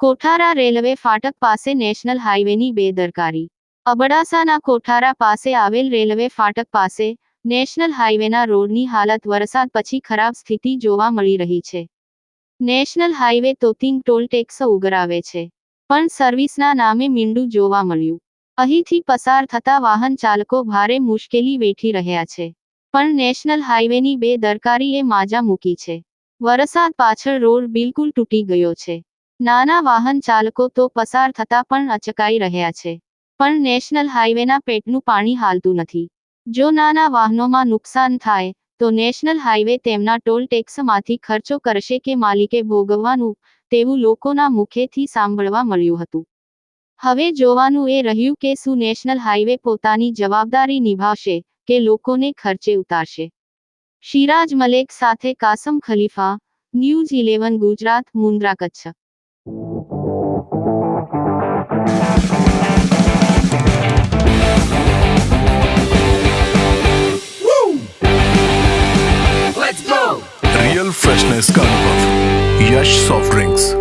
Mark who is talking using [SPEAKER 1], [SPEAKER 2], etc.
[SPEAKER 1] Kothara railway ફાટક પાસે national હાઈવેની બેદરકારી. અબડાસાના કોઠારા પાસે આવેલ રેલવે ફાટક પાસે નેશનલ હાઈવેના રોડની હાલત વરસાદ પછી ખરાબ સ્થિતિ જોવા મળી રહી છે. નેશનલ હાઈવે તોતિંગ ટોલ ટેક્સ ઉઘરાવે છે. પણ સર્વિસના નામે મીંડું જોવા મળ્યું. અહીંથી પસાર થતા વાહન ચાલકો ભારે મુશ્કેલી વેઠી રહ્યા છે. પણ નેશનલ હાઈવેની બેદરકારીએ માજા મૂકી છે. વરસાદ પાછળ રોડ બિલકુલ તૂટી ગયો છે. નાના વાહન ચાલકો તો પસાર થતા પણ અચકાઈ રહ્યા છે. પણ નેશનલ હાઈવેના પેટનું પાણી હાલતું નથી. જો નાના વાહનોમાં નુકસાન થાય, તો નેશનલ હાઈવે તેમના ટોલ ટેક્સમાંથી ખર્ચો કરશે કે માલિકે ભોગવવાનું, તેવું લોકોના મુખેથી સાંભળવા મળ્યું હતું. હવે જોવાનું એ રહ્યું કે શું નેશનલ હાઈવે પોતાની જવાબદારી નિભાવશે કે લોકોને ખર્ચે ઉતારશે શિરાજ મલેક સાથે Kasam Khalifa news eleven Gujarat Mundra Kutch
[SPEAKER 2] real freshness का अनुभव यश सॉफ्ट ड्रिंक्स